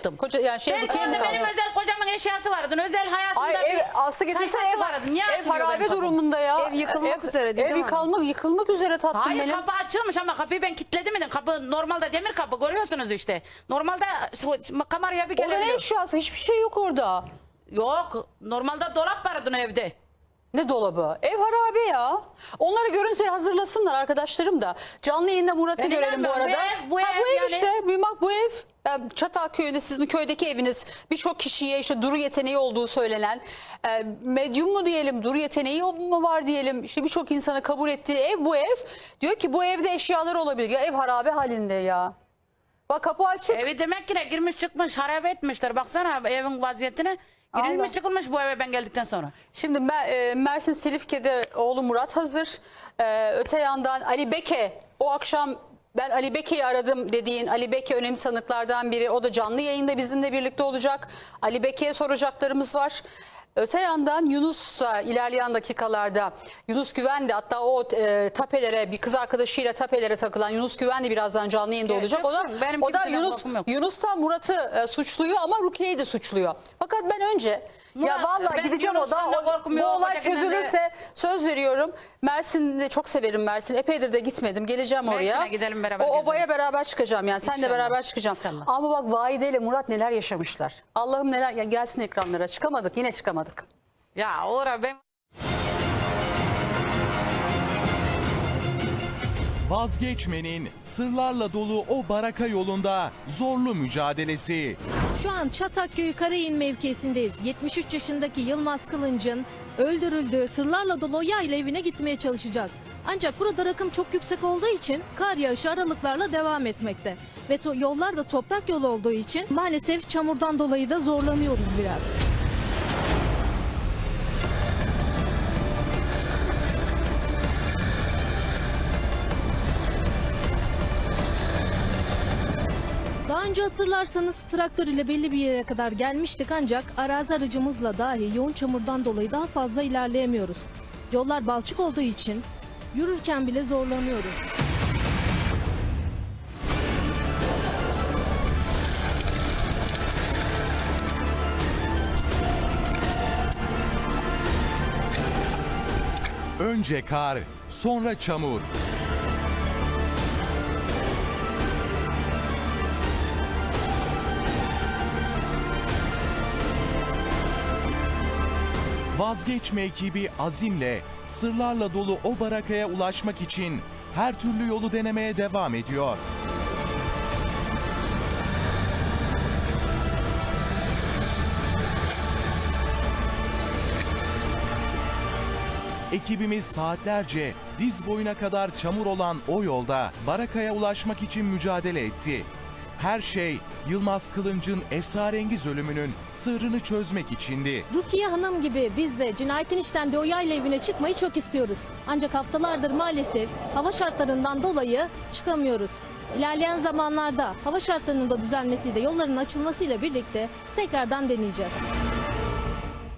çıktım. Koca- yani şey, ben orada benim kaldı? özel kocamın eşyası vardı. Özel hayatımda Ay bir ev Aslı getirse sayfası ev, vardı. Niye ev harabe durumunda ya. Ev yıkılmak üzere değil Ev mi? yıkılmak, yıkılmak üzere tatlım Hayır benim. kapı açılmış ama kapıyı ben kilitledim mi? Kapı normalde demir kapı görüyorsunuz işte. Normalde kameraya bir O da ne eşyası? Hiçbir şey yok orada. Yok normalde dolap vardı evde. Ne dolabı? Ev harabe ya. Onları görüntüleri hazırlasınlar arkadaşlarım da. Canlı yayında Murat'ı Ben görelim bu inanmıyorum. arada. Bu ev- bu ha, ev bu ev yani- işte. Büyümak bu ev. Yani Çatalköy'ünde sizin köydeki eviniz birçok kişiye işte duru yeteneği olduğu söylenen e, medyum mu diyelim duru yeteneği mu var diyelim işte birçok insanı kabul ettiği ev bu ev. Diyor ki bu evde eşyalar olabilir. Ya ev harabe halinde ya. Bak kapı açık. Evi demek ki ne girmiş çıkmış harabe etmişler. Baksana evin vaziyetine. Girilmiş çıkılmış bu eve ben geldikten sonra. Şimdi Mer- e, Mersin Silifke'de oğlu Murat hazır. E, öte yandan Ali Beke o akşam ben Ali Beke'yi aradım dediğin Ali Beke önemli sanıklardan biri. O da canlı yayında bizimle birlikte olacak. Ali Beke'ye soracaklarımız var. Öte yandan Yunus ilerleyen dakikalarda Yunus Güven de hatta o e, tapelere bir kız arkadaşıyla tapelere takılan Yunus Güven de birazdan canlı yayında olacak. O da. Benim o da Yunus. Yunus da Murat'ı e, suçluyor ama Rukiye'yi de suçluyor. Fakat ben önce ya Murat, vallahi ben gideceğim o da Yunus'tan da o- korkum bu olay ötekinden de- çözülürse söz veriyorum. Mersin'de çok severim Mersin. Epeydir de gitmedim. Geleceğim oraya. Mersin'e gidelim beraber O gezelim. obaya beraber çıkacağım yani. Sen de İnşallah. beraber çıkacağım. İnşallah. Ama bak Vahide ile Murat neler yaşamışlar. Allah'ım neler ya gelsin ekranlara. Çıkamadık. Yine çıkamadık. Ya ora ben Vazgeçmenin sırlarla dolu o baraka yolunda zorlu mücadelesi. Şu an Çatakköy Karayın mevkisindeyiz. 73 yaşındaki Yılmaz Kılınç'ın öldürüldüğü sırlarla dolu yayla evine gitmeye çalışacağız. Ancak burada rakım çok yüksek olduğu için kar yağışı aralıklarla devam etmekte. Ve to- yollar da toprak yol olduğu için maalesef çamurdan dolayı da zorlanıyoruz biraz. Önce hatırlarsanız traktör ile belli bir yere kadar gelmiştik ancak arazi aracımızla dahi yoğun çamurdan dolayı daha fazla ilerleyemiyoruz. Yollar balçık olduğu için yürürken bile zorlanıyoruz. Önce kar, sonra çamur. Vazgeçme ekibi azimle sırlarla dolu o barakaya ulaşmak için her türlü yolu denemeye devam ediyor. Ekibimiz saatlerce diz boyuna kadar çamur olan o yolda barakaya ulaşmak için mücadele etti. Her şey Yılmaz Kılınç'ın esrarengiz ölümünün sırrını çözmek içindi. Rukiye Hanım gibi biz de cinayetin işlendiği o yayla evine çıkmayı çok istiyoruz. Ancak haftalardır maalesef hava şartlarından dolayı çıkamıyoruz. İlerleyen zamanlarda hava şartlarının da düzelmesiyle yolların açılmasıyla birlikte tekrardan deneyeceğiz.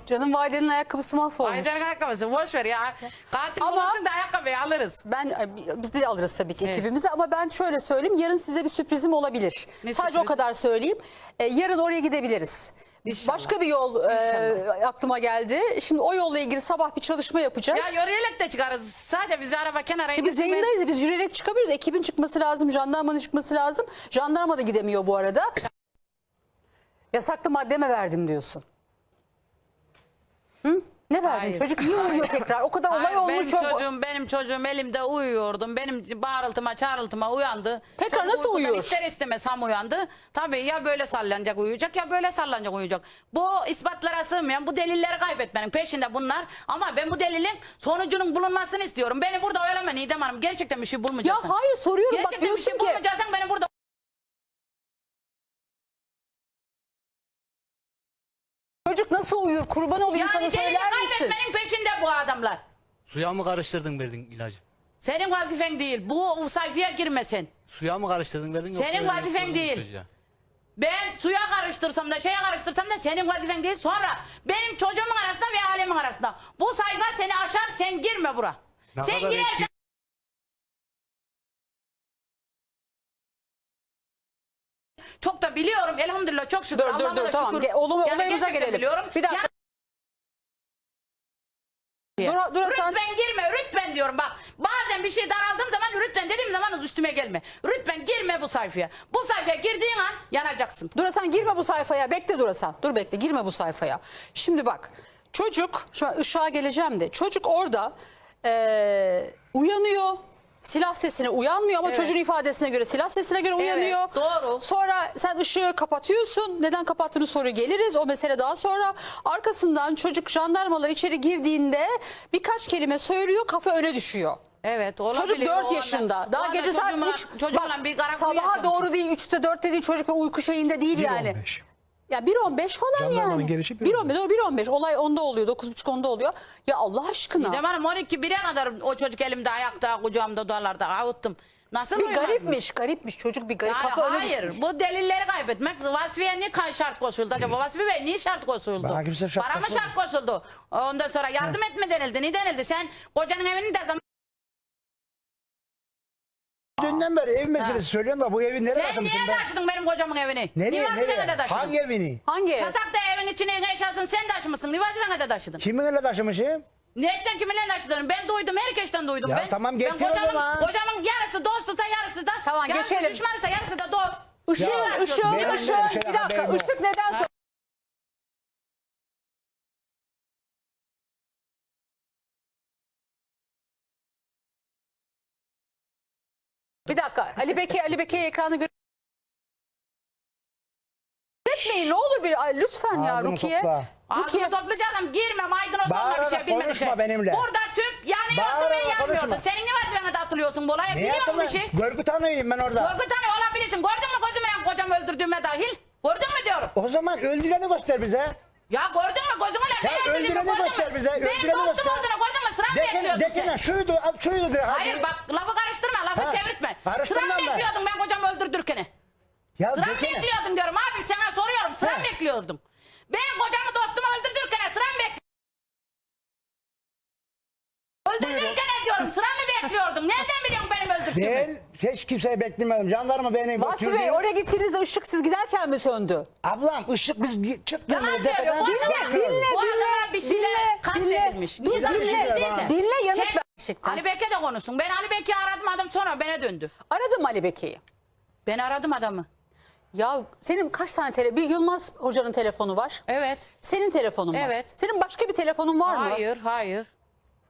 Canım Vahide'nin ayakkabısı mahvolmuş. Aydan ayakkabısı boş ver ya. Katil Ama- bulursun da ayakkabıyı alırız. Ben e, biz de alırız tabii ki Evet. ekibimize ama ben şöyle söyleyeyim yarın size bir sürprizim olabilir. Ne Sadece o kadar söyleyeyim. E, yarın oraya gidebiliriz. İnşallah. Başka bir yol e, aklıma geldi. Şimdi o yolla ilgili sabah bir çalışma yapacağız. Ya yürüyerek de çıkarız. Sadece bizi araba kenara Şimdi biz indirsin, ben- yayındayız ya, biz yürüyerek çıkamıyoruz. Ekibin çıkması lazım, jandarmanın çıkması lazım. Jandarma da gidemiyor bu arada. Yasaklı madde mi verdim diyorsun? Hı? Ne verdin? Hayır. Çocuk niye uyuyor tekrar? O kadar olay Hayır, olmuş. benim çok... çocuğum benim çocuğum elimde uyuyordum. Benim bağırıltıma çağrıltıma uyandı. Tekrar Çocuk nasıl uykudan uyuyor? İster istemez ham uyandı. Tabii ya böyle sallanacak uyuyacak ya böyle sallanacak uyuyacak. Bu ispatlara sığmayan bu delilleri kaybetmenin peşinde bunlar. Ama ben bu delilin sonucunun bulunmasını istiyorum. Beni burada oyalama Nidem Hanım. Gerçekten bir şey Ya bulmayacaksın. hayır soruyorum bak Gerçekten bir diyorsun şey ki. bulmayacaksan beni burada uyur? Kurban olayım sana yani delili söyler misin? kaybetmenin peşinde bu adamlar. Suya mı karıştırdın verdin ilacı? Senin vazifen değil. Bu sayfaya girmesin. Suya mı karıştırdın verdin yoksa Senin öyle vazifen değil. çocuğa? Ben suya karıştırsam da şeye karıştırsam da senin vazifen değil. Sonra benim çocuğumun arasında ve alemin arasında. Bu sayfa seni aşar sen girme bura. Ne sen kadar girersen eski- Çok da biliyorum. Elhamdülillah çok şükür. Dur dur Allah'ıma dur tamam. şükür. Ge- olum- Yani olayımıza gerçekten gelelim. Biliyorum. Bir dakika. Dur, dur sen. Rütben girme rütben diyorum bak. Bazen bir şey daraldığım zaman rütben dediğim zaman üstüme gelme. Rütben girme bu sayfaya. Bu sayfaya girdiğin an yanacaksın. Durasan girme bu sayfaya. Bekle Durasan. Dur bekle girme bu sayfaya. Şimdi bak çocuk şu an ışığa geleceğim de çocuk orada eee, uyanıyor. Silah sesine uyanmıyor ama Evet. çocuğun ifadesine göre silah sesine göre uyanıyor. doğru. Sonra sen ışığı kapatıyorsun. Neden kapattığını soru geliriz. O mesele daha sonra. Arkasından çocuk jandarmalar içeri girdiğinde birkaç kelime söylüyor kafa öne düşüyor. Evet olabilir. Çocuk 4 O anda- yaşında. o Daha anda gece saat çocuğumla- 3. Çocuğumla bir Sabaha doğru değil 3'te 4'te değil çocuk bir uyku şeyinde değil yani. 1.15. Ya 1.15 falan Jandarmanın yani. gelişi 1.15 doğru 1.15 olay onda oluyor 9.30 onda oluyor. Ya Allah aşkına. Gidem hanım 12 1'e kadar o çocuk elimde ayakta kucağımda dolarlarda avuttum. Nasıl bir garipmiş garipmiş çocuk bir garip Yani kafa öne hayır düşmüş. bu delilleri kaybetmek Vasfiye niye kay- şart koşuldu acaba? Vasfi Bey niye şart koşuldu? Bana kimse şart Para mı koşmadı. şart koşuldu? Ondan sonra yardım etme denildi. Ne denildi? Sen kocanın evini de zaman... Dünden beri ev meselesi söylüyorum da bu evi nereye Sen taşımışsın niye ben? taşıdın benim kocamın evini? Nereye de nereye? taşıdın? Hangi evini? Hangi ev? Çatakta evin içine eşyasını sen taşımışsın. Niye Vasfiye'ne de taşıdın? Kiminle taşımışım? Ne edeceksin kiminle taşıdın? Ben duydum, herkesten duydum. Ya ben, tamam, ben getir o kocamın, zaman. kocamın yarısı dostuysa yarısı da Tamam, yarısı geçelim. düşmanıysa yarısı da dost. Işığın, Ya, ışığın, benim de ışığın. bir şey Bir dakika haberim yok. ışık neden Bir dakika Ali Beki Ali Beki ekranı gör. Etmeyin ne olur bir ay, lütfen ya Ağzını Rukiye. topla. Rukiye. Ağzını toplayacağım girme maydanoz olma bir Bağırarak şey bilmedin konuşma şey. benimle. Burada tüp yanıyordu Bağırarak ve yanmıyordu. konuşma. Senin ne vazifene de atılıyorsun bu olaya Ne biliyor musun bir ben? şey? Görgü tanığıyım ben orada. Korkut hani olabilirsin. Gördün mü gözümle kocamı öldürdüğüme dahil? Gördün mü diyorum. O zaman öldüreni göster bize. Ya gördün mü gözümle Ya beni öldürdüğümü öldüreni gördün göster mü? bize, Benim öldüreni dostum göster. olduğunu gördün mü? Sıra mı Desene, bekliyordun desene sen? şuydu, şuydu de. hadi. Hayır bak lafı karıştırma, lafı Ha, çevirtme. Sıra mı ben. bekliyordun ben kocamı öldürdürken? Ya Sıra mı desene. bekliyordun diyorum abi sana soruyorum. Sıra mı bekliyordum? Benim kocamı dostumu öldürdürken sıra mı bekliyordun? Öldürdürken diyorum sıra mı bekliyordun? Nereden biliyorsun benim öldürdüğümü? Ben hiç kimseyi beklemedim. Jandarma beni Vasfi götürdü. Bey oraya gittiğinizde ışık siz giderken mi söndü? Ablam ışık biz gi- çıktık. Yalan söylüyor. Bu adama, dinle, bu dinle, adama bir şeyler dinle, kastedilmiş. dinle. Dur, Yalan dinle, söylediyse. dinle, yanıt ver gerçekten. Ali Bek'e de konuşsun. Ben Ali Bek'i aradım adam sonra bana döndü. Aradım Ali Beki'yi. Ben aradım adamı. Ya senin kaç tane tele bir Yılmaz hocanın telefonu var. Evet. Senin telefonun var. Evet. Senin başka bir telefonun var mı? Hayır, hayır.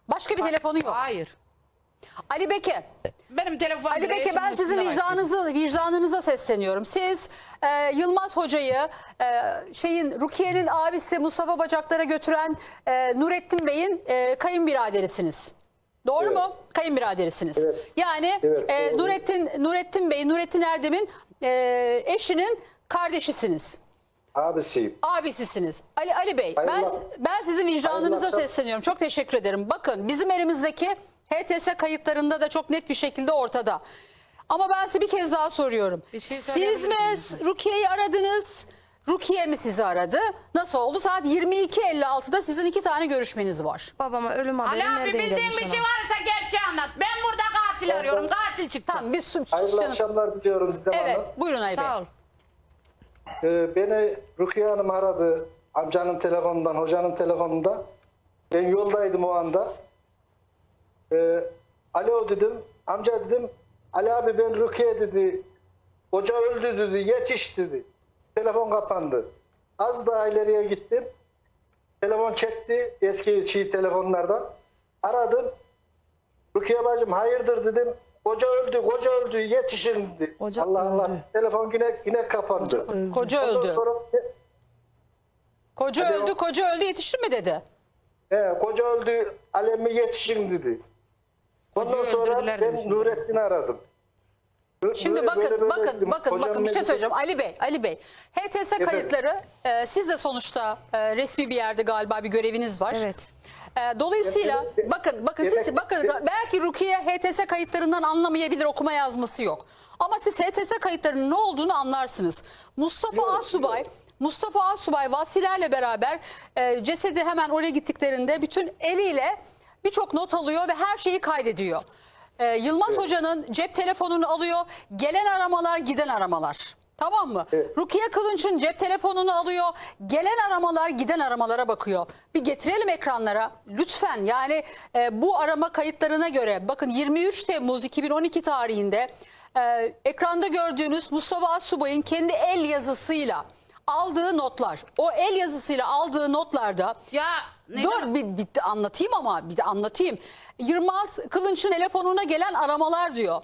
Başka bir telefonu yok. Hayır. Ali Beke. Benim telefonum Ali Beke ben sizin vicdanınızı vicdanınıza sesleniyorum. Siz e, Yılmaz hocayı e, şeyin Rukiye'nin abisi Mustafa Bacaklar'a götüren e, Nurettin Bey'in e, kayınbiraderisiniz. Doğru mu? Kayınbiraderisiniz. Yani Evet, e, doğru. Nurettin Nurettin Bey, Nurettin Erdem'in e, eşinin kardeşisiniz. Abisiyim. abisisiniz. Ali Ali Bey ben Hayırlı- ben sizin vicdanınıza Hayırlı akşam. sesleniyorum. Çok teşekkür ederim. Bakın bizim elimizdeki HTS kayıtlarında da çok net bir şekilde ortada. Ama ben size bir kez daha soruyorum. Bir şey Siz söyleyebilir mi miyim? Rukiye'yi aradınız? Rukiye mi sizi aradı? Nasıl oldu? Saat 22.56'da sizin iki tane görüşmeniz var. Babama ölüm haberi Ali abi nereden bildiğin gelmiş bir şey ona? varsa gerçeği anlat. Ben burada katil arıyorum. Katil çıktı. Tamam bir sus. Hayırlı akşamlar diliyorum Didem Evet Hanım. buyurun Ali Bey. Sağ ol. Ee, beni Rukiye Hanım aradı. Amcanın telefonundan, hocanın telefonundan. Ben yoldaydım o anda. Ee, Alo dedim. Amca dedim. Ali abi ben Rukiye dedi. Hoca öldü dedi. Yetiş dedi. Telefon kapandı. Az daha ileriye gittim. Telefon çekti. Eski şey telefonlardan. Aradım. Rukiye bacım hayırdır dedim. Koca öldü, koca öldü, yetişin dedi. Koca Allah Allah. öldü. Telefon yine yine kapandı. Koca Ondan öldü. sonra Koca Hadi öldü, o- koca öldü yetişir mi dedi? he, koca öldü, alemi yetişin dedi. Ondan Kocayı sonra öldürdüler ben demiş. Nurettin'i aradım. Böyle- Şimdi böyle- bakın böyle böyle bakın dedim. bakın Hocam bakın bir şey söyleyeceğim Ali Bey Ali Bey HTS kayıtları e, siz de sonuçta e, resmi bir yerde galiba bir göreviniz var. Evet. E, dolayısıyla Evet. bakın bakın Evet. siz bakın Evet. belki Rukiye HTS kayıtlarından anlamayabilir okuma yazması yok. Ama siz HTS kayıtlarının ne olduğunu anlarsınız. Mustafa Evet, Asubay evet. Mustafa Asubay vasfilerle beraber e, cesedi hemen oraya gittiklerinde bütün eliyle birçok not alıyor ve her şeyi kaydediyor. E, Yılmaz Hoca'nın cep telefonunu alıyor. Gelen aramalar, giden aramalar. Tamam mı? Evet. Rukiye Kılınç'ın cep telefonunu alıyor. Gelen aramalar giden aramalara bakıyor. Bir getirelim ekranlara. Lütfen yani e, bu arama kayıtlarına göre bakın 23 Temmuz 2012 tarihinde e, ekranda gördüğünüz Mustafa Asubay'ın kendi el yazısıyla aldığı notlar. O el yazısıyla aldığı notlarda Ya Dur bir, bir anlatayım ama bir de anlatayım. Yılmaz Kılınç'ın telefonuna gelen aramalar diyor.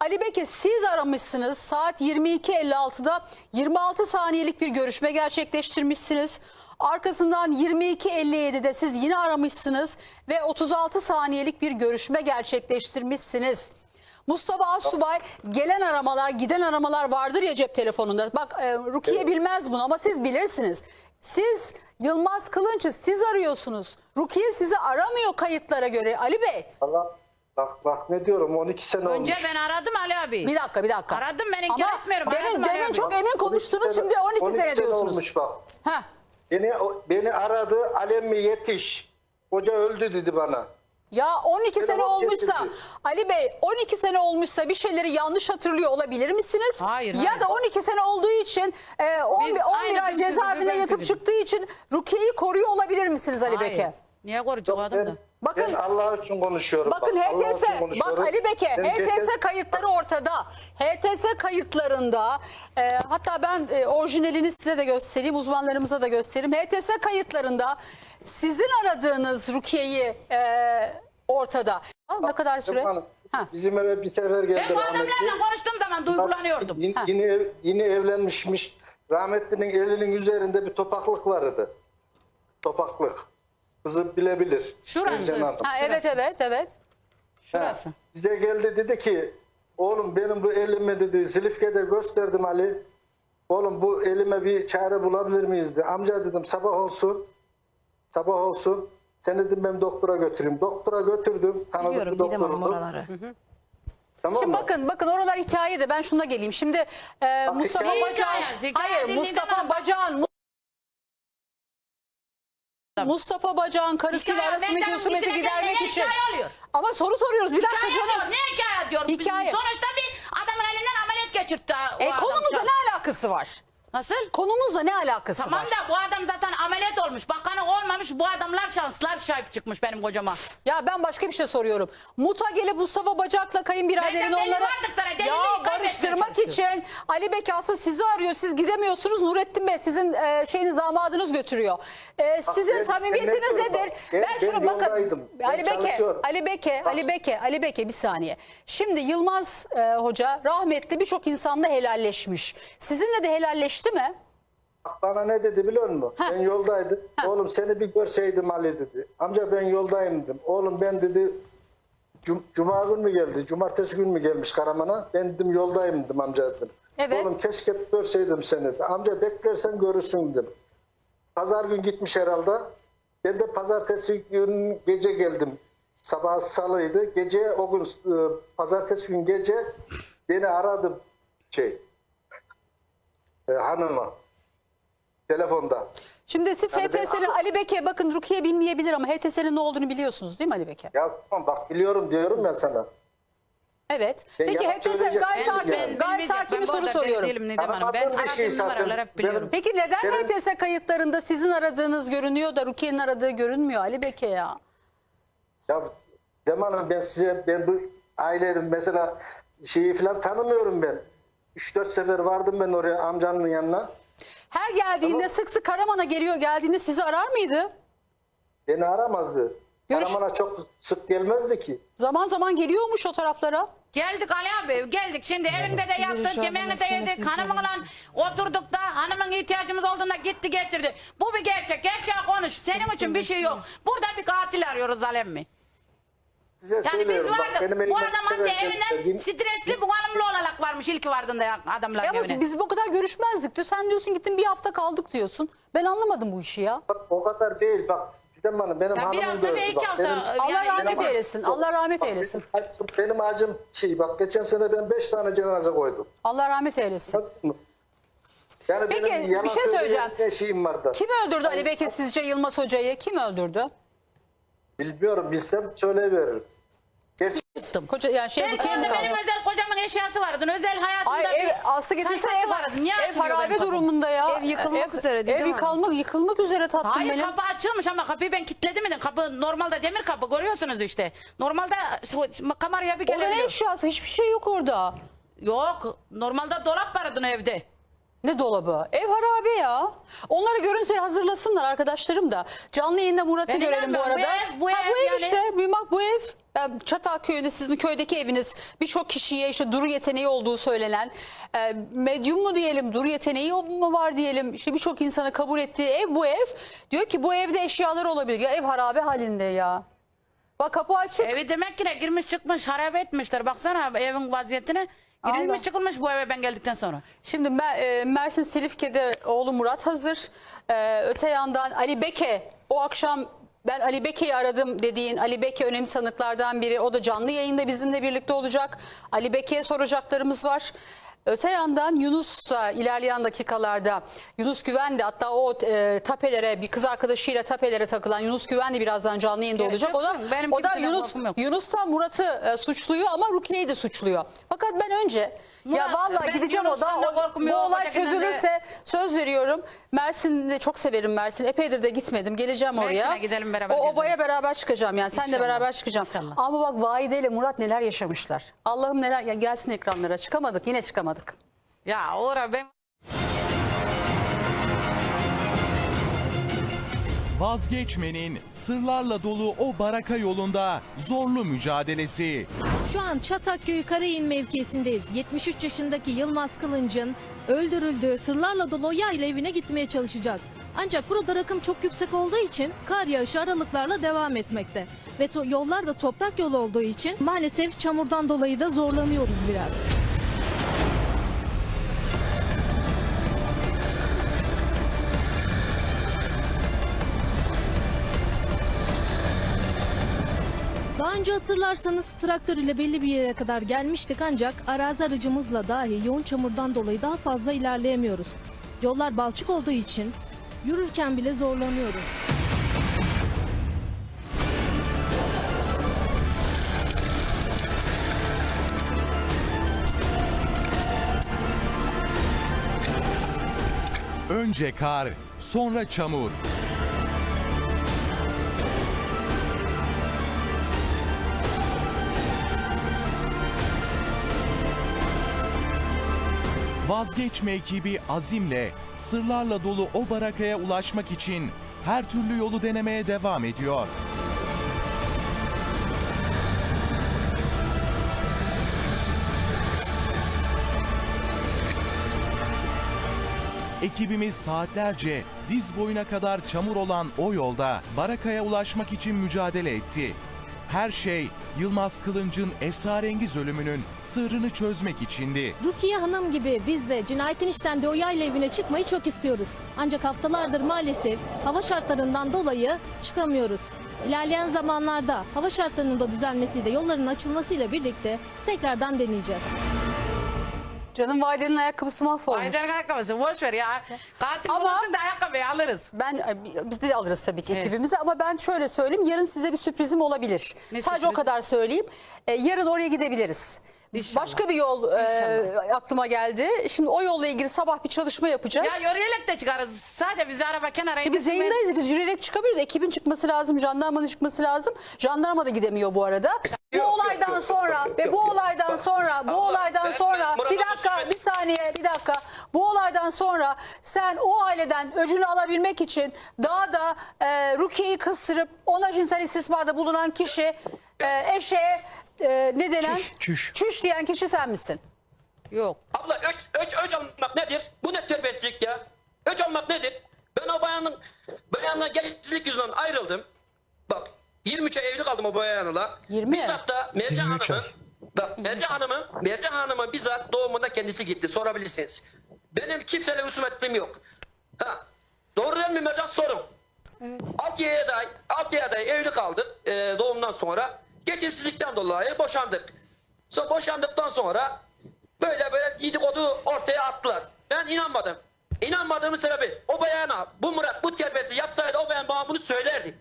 Ali Beke siz aramışsınız saat 22.56'da 26 saniyelik bir görüşme gerçekleştirmişsiniz. Arkasından 22.57'de siz yine aramışsınız ve 36 saniyelik bir görüşme gerçekleştirmişsiniz. Mustafa Asubay gelen aramalar giden aramalar vardır ya cep telefonunda. Bak e, Rukiye bilmez bunu ama siz bilirsiniz. Siz Yılmaz Kılınç'ı siz arıyorsunuz. Rukiye sizi aramıyor kayıtlara göre Ali Bey. Allah bak bak ne diyorum 12 sene Önce olmuş. ben aradım Ali abi. Bir dakika bir dakika. Aradım, ben Ama inkar etmiyorum. Demin, demin çok emin konuştunuz 12 şimdi 12, sene diyorsunuz. olmuş bak. Heh. Beni beni aradı Alem mi yetiş. Hoca öldü dedi bana. Ya 12 sene olmuşsa kesildi. Ali Bey 12 sene olmuşsa bir şeyleri yanlış hatırlıyor olabilir misiniz? Hayır, Ya hayır. da 12 sene olduğu için e, 11, 11 aynı ay dünkü cezaevine gibi, yatıp belki çıktığı için Rukiye'yi koruyor olabilir misiniz Ali Hayır. Beke? Niye koruyacak o adam da? Bakın- ben Allah için konuşuyorum. Bakın bak, HTS, bak Ali Beke, HTS kayıtları ortada. HTS kayıtlarında, e, hatta ben e, orijinalini size de göstereyim, uzmanlarımıza da göstereyim. HTS kayıtlarında sizin aradığınız Rukiye'yi e, ortada. Al, ne kadar süre? Hanım, Ha. Bizim eve bir sefer geldi Ben bu adamlarla konuştuğum zaman duygulanıyordum. Yeni, Ha. yeni, ev- yeni evlenmişmiş. Rahmetlinin elinin üzerinde bir topaklık vardı. Topaklık. Kızı bilebilir. Şurası. Ha, evet evet evet. Şurası. Ha, Bize geldi dedi ki oğlum benim bu elimi dedi Silifke'de gösterdim Ali. Oğlum bu elime bir çare bulabilir miyiz dedi. Amca dedim sabah olsun. Sabah olsun. Seni dedim ben doktora götüreyim. Doktora götürdüm. Tanıdık bir Biliyorum gidemem oralara. Tamam Şimdi mı? bakın bakın oralar hikaye de ben şuna geleyim. Şimdi e, Mustafa hikaye- Bacağan, hayır dediğinde Mustafa Bacağan, Mustafa Bacağan karısıyla Hikaye, arasındaki husumeti işine gidermek için. hikaye oluyor. Ama soru soruyoruz bir dakika Hikaye canım. diyor. Ne hikaye diyor? Hikaye. Sonuçta bir adamın elinden ameliyat geçirtti. o E adam şahs. ne alakası var? Nasıl? Konumuzla ne alakası Tamam var? da bu adam zaten ameliyat olmuş. Bakanı olmamış. Bu adamlar şanslar şahip çıkmış benim kocama. Ya ben başka bir şey soruyorum. Muta gelip Mustafa Bacak'la kayınbiraderin Benden delil onlara vardık sana, delili ya kaybetmeye barıştırmak çalışıyor. için Ali Bey aslında sizi arıyor. Siz gidemiyorsunuz. Nurettin Bey sizin e, şeyiniz damadınız götürüyor. E, sizin ben- samimiyetiniz ben ne nedir? bak, ben- ben şunu bakın. Ben Ali Beke, çalışıyorum. Ali Beke, Ali Beke, Ali Beke bir saniye. Şimdi Yılmaz e, Hoca rahmetli birçok insanla helalleşmiş. Sizinle de helalleşti mi? Bak Bana ne dedi biliyor musun? Ha. Ben yoldaydım. Ha. Oğlum seni bir görseydim Ali dedi. Amca ben yoldayım dedim. Oğlum ben dedi cum- Cuma gün mü geldi? Cumartesi gün mü gelmiş Karaman'a? Ben dedim yoldayım dedim amca dedim. Evet. Oğlum keşke görseydim seni dedi. Amca beklersen görürsün dedim. Pazar gün gitmiş herhalde. Ben de pazartesi gün gece geldim. Sabah salıydı. Gece o gün e, pazartesi gün gece beni aradı şey e, hanıma telefonda. Şimdi siz Yani HTS'nin Ali Beke bakın Rukiye bilmeyebilir ama HTS'nin ne olduğunu biliyorsunuz değil mi Ali Beke? Ya tamam bak biliyorum diyorum ya sana. Evet. Ben Peki yalan HTS söyleyecek gayet değilim sakin, yani. gayet sakin bir soru soruyorum. Değilim Nidem Hanım. Ben Anlamadığım bir şey aradığım zaten. numaraları hep biliyorum. Benim- Peki neden Benim- HTS kayıtlarında sizin aradığınız görünüyor da Rukiye'nin aradığı görünmüyor Ali Beke ya? Ya Demanım ben size ben bu ailenin mesela şeyi falan tanımıyorum ben. 3-4 sefer vardım ben oraya amcanın yanına. Her geldiğinde Tamam. sık sık Karaman'a geliyor geldiğinde sizi arar mıydı? Beni aramazdı. Görüş- Karaman'a çok sık gelmezdi ki. Zaman zaman geliyormuş o taraflara. Geldik Ali abi geldik şimdi evinde de yattık yemeğini de yedik hanımınla oturduk da hanımın ihtiyacımız olduğunda gitti getirdi. Bu bir gerçek gerçeği konuş senin için bir şey yok. Burada bir katil arıyoruz Alem mi? Size Yani biz söylüyorum bak vardık benim bu elime adam bir anca sefer evinden stresli bu hanımlı olarak varmış ilk vardığında ya adamlar Ya ama evine. biz bu kadar görüşmezdik diyor. Sen diyorsun gittin bir hafta kaldık diyorsun. Ben anlamadım bu işi ya. Bak, o kadar değil bak. Gidem Hanım benim Ya bir hanımım hafta da bir öldü. iki Bak, hafta. benim- Allah Yani rahmet benim- eylesin. Allah rahmet Bak, eylesin. Benim, benim acım şey bak geçen sene ben 5 tane cenaze koydum. Allah rahmet eylesin. Anladın mı? Yani Peki, benim bir şey söyleyeceğim. söyleyecek ne şeyim vardı. Kim öldürdü Ali Beke sizce Yılmaz Hoca'yı? Kim öldürdü? Bilmiyorum bilsem söyleyiveririm. Geç-. Koca, yani şey mi orada benim özel kocamın eşyası vardı. Özel hayatımda Ay bir ev Aslı getirse ev, vardı. Niye ev açılıyor benim harabe kapım? durumunda ya. Ev yıkılmak üzere değil Ev mi? yıkılmak, yıkılmak üzere tatlım Hayır benim. kapı açılmış ama kapıyı ben kilitledim mi? Kapı normalde demir kapı görüyorsunuz işte. Normalde şu- kameraya bir O ne gelebiliyor. eşyası? Hiçbir şey yok orada. Yok. Normalde dolap vardı evde. Ne dolabı? Ev harabe ya. Onları görüntüleri hazırlasınlar arkadaşlarım da. Canlı yayında Murat'ı Ben görelim bu inanmıyorum. arada. Bu ev- bu ha, ev bu ev yani- işte. Bir bak bu ev. Yani Çatalköy'ünde sizin köydeki eviniz birçok kişiye işte duru yeteneği olduğu söylenen e, medyum mu diyelim duru yeteneği mu var diyelim işte birçok insanı kabul ettiği ev bu ev. Diyor ki bu evde eşyalar olabilir. Ya ev harabe halinde ya. Bak kapı açık. Evi demek ki ne girmiş çıkmış harabe etmişler. Baksana evin vaziyetine. Girilmiş Allah. çıkılmış bu eve ben geldikten sonra. Şimdi e, Mersin Silifke'de oğlu Murat hazır. E, öte yandan Ali Beke o akşam ben Ali Beke'yi aradım dediğin Ali Beke önemli sanıklardan biri. O da canlı yayında bizimle birlikte olacak. Ali Beke'ye soracaklarımız var. Öte yandan Yunus da ilerleyen dakikalarda Yunus Güven de hatta o e, tapelere bir kız arkadaşıyla tapelere takılan Yunus Güven de birazdan canlı yayında olacak. O da. Benim o da kimseden Yunus, korkum yok. Yunus da Murat'ı e, suçluyor ama Rukiye'yi de suçluyor. Fakat ben önce ya Murat, vallahi ben gideceğim o da Yunus'tan da o- korkum bu yok, olay ötekinden de- çözülürse söz veriyorum. Mersin'de çok severim Mersin. Epeydir de gitmedim. Geleceğim oraya. Mersin'e gidelim beraber O gezelim. obaya beraber çıkacağım yani. Sen de İnşallah. beraber çıkacağım. İnşallah. Ama bak Vahide ile Murat neler yaşamışlar. Allah'ım neler ya gelsin ekranlara. Çıkamadık. Yine çıkamadık. Ya ora ben Vazgeçmenin sırlarla dolu o baraka yolunda zorlu mücadelesi. Şu an Çatakköy Karayın mevkisindeyiz. 73 yaşındaki Yılmaz Kılınç'ın öldürüldüğü sırlarla dolu yayla evine gitmeye çalışacağız. Ancak burada rakım çok yüksek olduğu için kar yağışı aralıklarla devam etmekte. Ve to- yollar da toprak yol olduğu için maalesef çamurdan dolayı da zorlanıyoruz biraz. Önce hatırlarsanız traktör ile belli bir yere kadar gelmiştik ancak arazi aracımızla dahi yoğun çamurdan dolayı daha fazla ilerleyemiyoruz. Yollar balçık olduğu için yürürken bile zorlanıyoruz. Önce kar, sonra çamur. Vazgeçme ekibi azimle sırlarla dolu o barakaya ulaşmak için her türlü yolu denemeye devam ediyor. Ekibimiz saatlerce diz boyuna kadar çamur olan o yolda barakaya ulaşmak için mücadele etti. Her şey Yılmaz Kılınç'ın esrarengiz ölümünün sırrını çözmek içindi. Rukiye Hanım gibi biz de cinayetin işlendiği o yayla evine çıkmayı çok istiyoruz. Ancak haftalardır maalesef hava şartlarından dolayı çıkamıyoruz. İlerleyen zamanlarda hava şartlarının da düzelmesiyle yolların açılmasıyla birlikte tekrardan deneyeceğiz. Canım Vahide'nin ayakkabısı mahvolmuş. Aydan ayakkabısı boş ver ya. Katil Ama- bulursun da ayakkabıyı alırız. Ben e, biz de alırız tabii ki Evet. ekibimizi ama ben şöyle söyleyeyim yarın size bir sürprizim olabilir. Ne Sadece o sürprizi? kadar söyleyeyim. E, yarın oraya gidebiliriz. İnşallah. Başka bir yol e, aklıma geldi. Şimdi o yolla ilgili sabah bir çalışma yapacağız. Ya yürüyerek de çıkarız. Sadece bizi araba kenara Ki biz indirsin. Biz yürüyerek çıkamıyoruz. Ekibin çıkması lazım. Jandarmanın çıkması lazım. Jandarma da gidemiyor bu arada. bu olaydan sonra ve bu olaydan sonra bu olaydan ben- sonra ben bir Murat'a dakika Müslüman- bir saniye bir dakika. Bu olaydan sonra sen o aileden öcünü alabilmek için daha da e, Rukiye'yi kıstırıp ona cinsel istismarda bulunan kişi e, eşe e, ne denen Çüş, çüş. çüş diyen kişi sen misin? Yok. Abla öç, öç, öç almak nedir? Bu ne terbiyesizlik ya? Öç almak nedir? Ben o bayanın bayanla gençlik yüzünden ayrıldım. Bak 23 ay evli kaldım o bayanla. 20? Bizzat da Mercan 23 Hanım'ın. Bak Mercan Hanım'ın Mercan Hanım'ın bizzat doğumunda kendisi gitti. Sorabilirsiniz. Benim kimseyle husumetliğim yok. Ha. Doğru değil mi Mercan? Sorun. Evet. 6 ay, 6 ay evli kaldık e, doğumdan sonra. Geçimsizlikten dolayı boşandık. Sonra boşandıktan sonra böyle böyle dedikodu ortaya attılar. Ben inanmadım. İnanmadığımın sebebi o bayana bu Murat bu terbiyesi yapsaydı o bayan bana bunu söylerdi.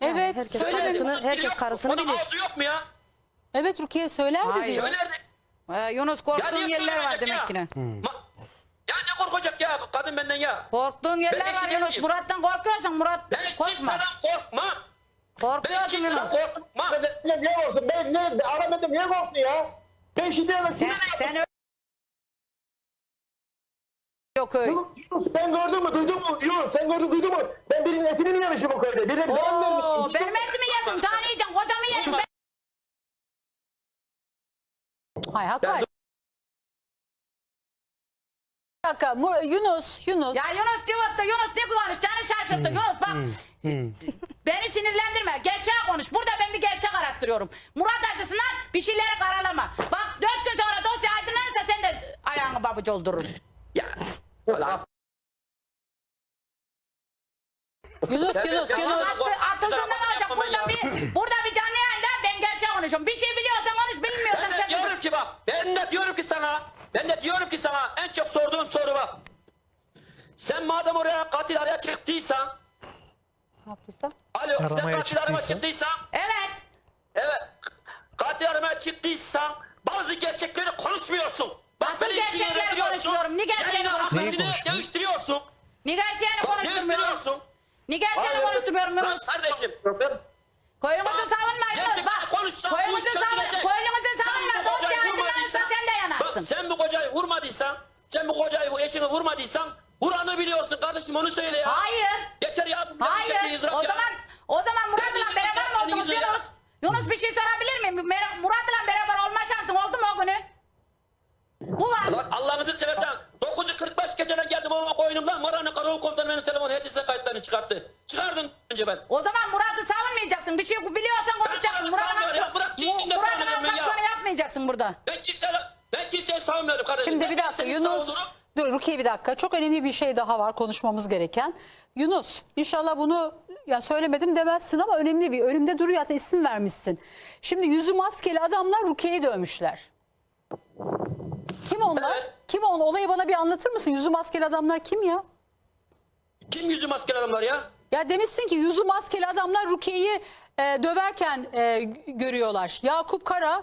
Evet. herkes söylerim. karısını- herkes karısını Onun bilir. ağzı yok mu ya? Evet Rukiye söylerdi Hayır. diyor. Söylerdi. Ee, Yunus korktuğun niye yerler var söylemeyecek demek ki ya? ne? Ya ne korkacak ya kadın benden ya? Korktuğun Ben yerler eşi var değilim. Yunus. Murat'tan korkuyorsan Murat Ben korkma. kimseden korkmam. Ben Korkuyorsun kimseden Yunus. korkmam. Ne, niye olsun? Ben ne? Aramadım niye korktun ya? Ben şimdi Sen, sen öyle... Yok öyle. Yunus sen gördün mü duydun mu? Yunus sen gördün duydun mu? Ben birinin etini mi yemişim o köyde? Birine Oo, beğenmemişim. benim etimi yedim. Tanıyacağım. Kocamı yedim. Ben... Hayır hakaret. Bir dakika Mu- Yunus, Yunus. Ya Yunus cıvıttı. Yunus ne konuş? Canı şaşırttı. Yunus bak. Beni sinirlendirme. Gerçeği konuş. Burada ben bir gerçek arattırıyorum. Murat acısından bir şeyleri karalama. Bak dört gün sonra dosya aydınlanırsa sen de ayağını babucu oldurursun. Ya. Yunus, Yunus, ben- Yunus. Attı, atıldığından olacak. Yapma Burada ya. bir, burada bir ben konuşuyorum. Bir şey biliyorsan konuş. Bilmiyorsan Ben de sen diyorum ki bak. Ben de diyorum ki sana. Ben de diyorum ki sana en çok sorduğum soru bak. Sen madem oraya katil araya çıktıysan. Ne yaptıysa? Alo sen Aramaya katil arama çıktıysan? çıktıysan. Evet. Evet. Katil aramaya çıktıysan bazı gerçekleri konuşmuyorsun. Bak Nasıl beni gerçekleri sinirlendiriyorsun. konuşuyorum? Ne gerçeğini Yayına konuşuyorum? aksini konuştun? değiştiriyorsun. Ni gerçeğini Bak konuşturmuyorum. değiştiriyorsun. Ni gerçeğini konuşturmuyorum Bak Yunus. kardeşim. Koyumuzu Bak, savunma Yunus gerçekten bak. konuşsan bu Koyumuzu iş savunma. çözülecek. Koyumuzu Sen savunma. bu kocayı Dosya aydınlanırsa vurmadıysan- sen de Bak yanarsın. sen bu kocayı vurmadıysan, sen bu kocayı bu eşini vurmadıysan vuranı biliyorsun kardeşim onu söyle ya. Hayır. Yeter ya. bu Hayır. ızrak O ya. zaman o zaman Murat'la Kendinizi beraber mi oldunuz. Yunus? Yunus bir şey sorabilir miyim? Mer- Murat'la beraber olma şansın oldu mu o günü? Bu var. Lan Allah'ınızı seversen 9.45 gecene geldim ama koynumdan Maran'ın karavul komutanı benim telefon hediyesi kayıtlarını çıkarttı. Çıkardım önce ben. O zaman Murat'ı savunmayacaksın. Bir şey biliyorsan konuşacaksın. Murat'ı savunmuyorum ya. Murat Murat'ın savunuyorum ben ya. yapmayacaksın burada. Ben kimseyle, ben kimseyi savunmuyorum kardeşim. Şimdi bir dakika Yunus. Dur Rukiye bir dakika. Çok önemli bir şey daha var konuşmamız gereken. Yunus inşallah bunu ya söylemedim demezsin ama önemli bir önümde duruyor hatta isim vermişsin. Şimdi yüzü maskeli adamlar Rukiye'yi dövmüşler. Kim onlar? Evet. Kim on? Olayı bana bir anlatır mısın? Yüzü maskeli adamlar kim ya? Kim yüzü maskeli adamlar ya? Ya demişsin ki yüzü maskeli adamlar Rukiye'yi e, döverken e, görüyorlar. Yakup Kara,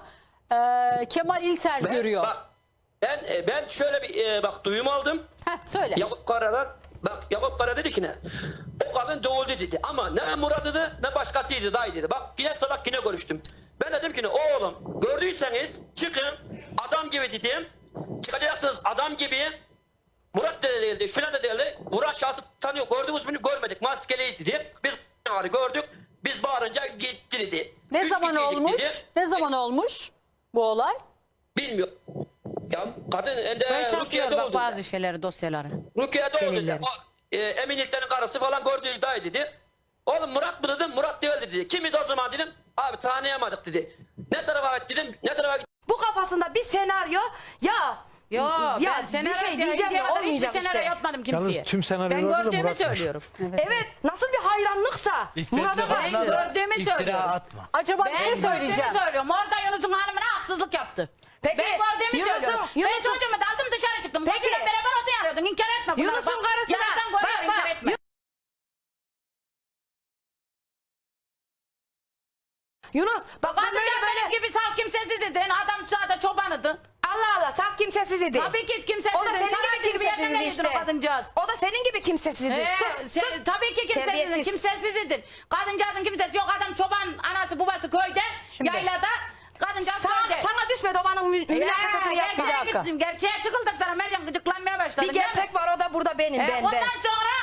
e, Kemal İlter Ben, görüyor. Bak, ben, e, ben şöyle bir e, bak duyum aldım. Heh, söyle. Yakup Kara'dan bak Yakup Kara dedi ki ne? O kadın dövüldü dedi ama ne Murat'ıydı ne başkasıydı dayı dedi. Bak yine salak yine görüştüm. Ben dedim ki ne oğlum gördüyseniz çıkın adam gibi dedim. Çıkacaksınız adam gibi. Murat da değildi filan da değildi. Murat şahsı tanıyor gördünüz mü görmedik maskeliydi dedi. Biz ağrı gördük. Biz bağırınca gitti dedi. Ne Üç zaman olmuş? dedi. Ne zaman olmuş bu olay? Bilmiyorum. Ya kadın ende saklıyor Rukiye'de oldu. bazı şeyleri dosyaları. Rukiye'de oldu. O, e, Emin İlter'in karısı falan gördüğü dayı dedi. Oğlum Murat mı dedim? Murat değil dedi. Kimdi o zaman dedim. Abi tanıyamadık dedi. Ne tarafa git dedim. Ne tarafa git. Bu kafasında bir senaryo ya Yo Ya ben bir senaryo şey diye- diyeceğim de hiçbir olmayacak senaryo işte. yapmadım kimseye. Yalnız tüm senaryolarda Ben gördüğümü Murat var. söylüyorum. evet nasıl bir hayranlıksa Murat'a Ben karşı. gördüğümü İftira söylüyorum. atma. Acaba bir Ben şey gördüğümü söyleyeceğim. söylüyorum. Orada Yunus'un hanımına haksızlık yaptı. Peki, ben gördüğümü Yunus'un- söylüyorum. Ben Yunus'un- çocuğumu da aldım dışarı çıktım. Peki. Peki. beraber odun arıyordun. İnkar etme bunları. Yunus'un Bak, karısına- Yanından koyuyor bak, inkar etme. Yunus bak Babaanne böyle benim böyle gibi saf kimsesizdi. Adam zaten çobanıdı. Allah Allah saf kimsesiz idi. Tabii ki kimsesiz. O da senin gibi kimsesiz gelirdi işte. o kadıncağız. O da senin gibi kimsesiz idi. Ee, Sus, sen- sus. tabii ki kimsesizdir. Terbiyesiz. Kimsesizdir. Kadıncağızın kimsesi yok. Adam çoban, anası babası köyde, Şimdi- yaylada. Kadıncağız Sana, köyde. sana düşmedi o bana mü- Ya, münakaşasını yapma. Bir dakika. gittim. Gerçeğe çıkıldık sana. Mercan gıcıklanmaya başladı. Bir gerçek var o da burada benim Ee, ben ondan ben. sonra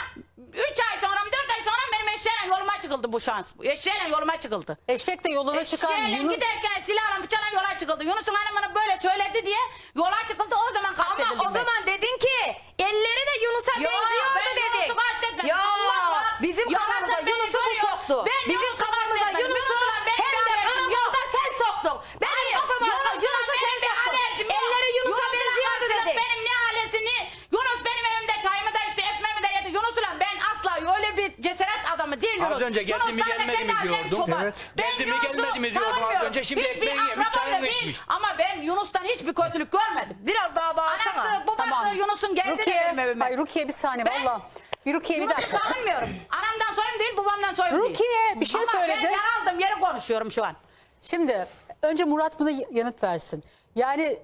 3 ay sonra mı 4 ay sonra benim eşeğle yoluma çıkıldı bu şans. Eşeğle yoluma çıkıldı. Eşek de yoluna çıkan Eşeğle Yunus. giderken silahla bıçakla yola çıkıldı. Yunus'un hanımını böyle söyledi diye yola çıkıldı. O zaman kastedildim Ama o ben. zaman dedin ki elleri de Yunus'a Yo, benziyordu ben dedik. Yunus'u kastetmedim. Ya Allah var. bizim Ya kafamıza zaten beni Yunus'u bu soruyor. soktu. Ben bizim Yunus'u kafamıza kastetmedim. Yunus'u Yunus'la benim hem de bir alerjim yok. kafamıza sen soktun. Benim Hayır, kafama Yunus'la Yunus'u sen benim bir soktun. alerjim yok. Elleri Yunus'a Yunus'la benziyordu karşılık dedik. Benim ne ailesini Yunus benim evimde çayımı da içti ekmeğimi de yedi. Yunus'la ben asla öyle bir cesaret adamı değil Yunus. Az önce geldi mi, gelmedi mi çoban. Evet. Ben Geldi mi, gelmedi mi diyordun az önce. Şimdi Hiçbir ekmeğini yemiş, çayını içmiş. Ama ben Yunus'tan hiçbir kötülük görmedim. Biraz daha bağırsana. Anası babası Yunus'un geldi de Rukiye, evime. hayır Rukiye bir saniye Ben- valla. Bir Rukiye bir Yunus'u dakika. savunmuyorum. Anamdan soyum değil babamdan soyum değil. Rukiye, bir şey Ama söyledin. ben yer aldım yeri konuşuyorum şu an. Şimdi önce Murat buna yanıt versin. Yani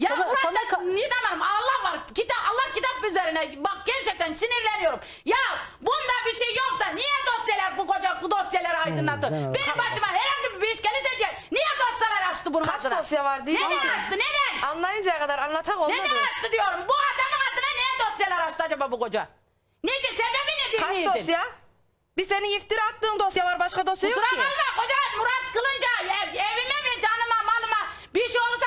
Ya Sana- Murat sana da ka- Nidem Hanım Allah var. Kitap, Allah kitap üzerine. Bak gerçekten sinirleniyorum. Ya bunda bir şey yok da niye dosyalar bu koca bu dosyaları aydınlattı? Benim başıma herhangi bir iş gelirse diye niye dosyalar açtı bunun Kaç adına? dosya var değil mi? Neden açtı neden? Anlayıncaya kadar anlatak olmadı. Neden açtı diyorum. Bu adamın adına niye dosyalar açtı acaba bu koca? Nice sebebi nedir? Kaç nedir? dosya? Bir senin iftira attığın dosya var başka dosya yok Kusura ki. kalma koca Murat Kılınca ev, evime mi canıma malıma bir şey olursa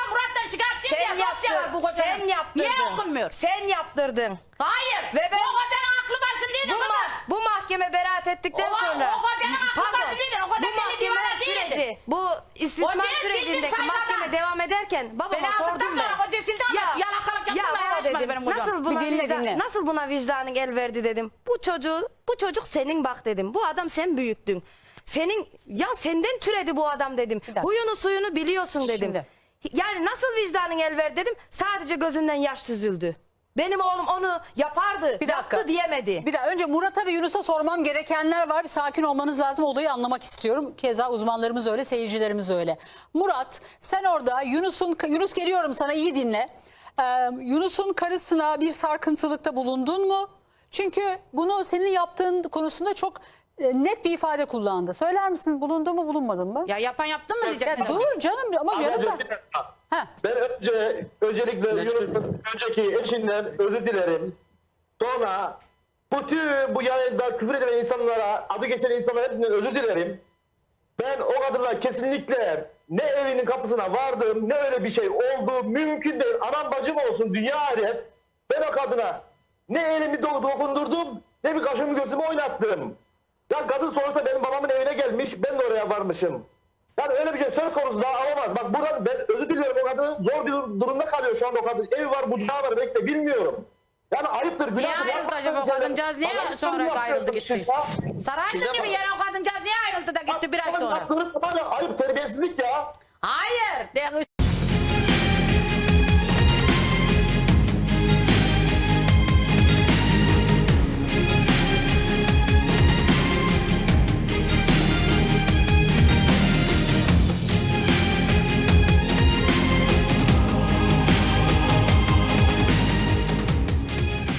Sen diye dosya var bu yaptırdın. kocanın. Sen yaptırdın. Niye okunmuyor? Sen yaptırdın. Hayır. Ve ben- O kocanın aklı başındaydı Bu, kızım. ma- bu mahkeme beraat ettikten O- sonra. o kocanın aklı Pardon, başındaydı, o koca bu deli mahkeme divane değildi. süreci, bu istismar sürecindeki sayfadan. mahkeme devam ederken babama Beni aldıktan sordum ben. sonra hoca sildi ama yalakalık yaptı da baba yanaşmadı benim kocam. Nasıl buna, Bir dinle, vicdan, dinle. nasıl buna vicdanın el verdi dedim. Bu çocuğu, bu çocuk senin bak dedim. Bu adam sen büyüttün. Senin ya senden türedi bu adam dedim. dakika. Huyunu suyunu biliyorsun dedim. Şimdi. Yani nasıl vicdanın el verdi dedim. Sadece gözünden yaş süzüldü. Benim oğlum onu yapardı, Bir dakika. yaptı diyemedi. Bir daha önce Murat'a ve Yunus'a sormam gerekenler var. Bir sakin olmanız lazım. Olayı anlamak istiyorum. Keza uzmanlarımız öyle, seyircilerimiz öyle. Murat, sen orada Yunus'un Yunus geliyorum sana iyi dinle. Ee, Yunus'un karısına bir sarkıntılıkta bulundun mu? Çünkü bunu senin yaptığın konusunda çok e, net bir ifade kullandı. Söyler misin bulundu mu bulunmadın mı? Ya yapan yaptın mı diyecek. Ya dur canım ama yanıt Ablacığım ver. bir dakika. Ha. Ben önce öncelikle Yunus'un önceki eşinden özür dilerim. Sonra bütün bu yayında küfür eden insanlara, adı geçen insanlara hepsinden özür dilerim. Ben o kadınla kesinlikle ne evinin kapısına vardım, ne öyle bir şey oldu. Mümkün değil. Anam bacım olsun, dünya ahiret. Ben o kadına ne elimi do- dokundurdum, ne bir kaşımı gözümü oynattım. Ya kadın sonuçta benim babamın evine gelmiş, ben de oraya varmışım. Yani öyle bir şey söz konusu daha alamaz. Bak buradan ben özür diliyorum o kadın zor bir dur- durumda kalıyor şu anda o kadın. Ev var, bucağı var, belki de bilmiyorum. Yani ayıptır, Niye günahtır. ayrıldı acaba kadıncağız? Niye sonra ayrıldı gitti? Saraylı gibi yere o kadıncağız niye ayrıldı da gitti bir ay sonra? Ayıp terbiyesizlik ya. Hayır. De,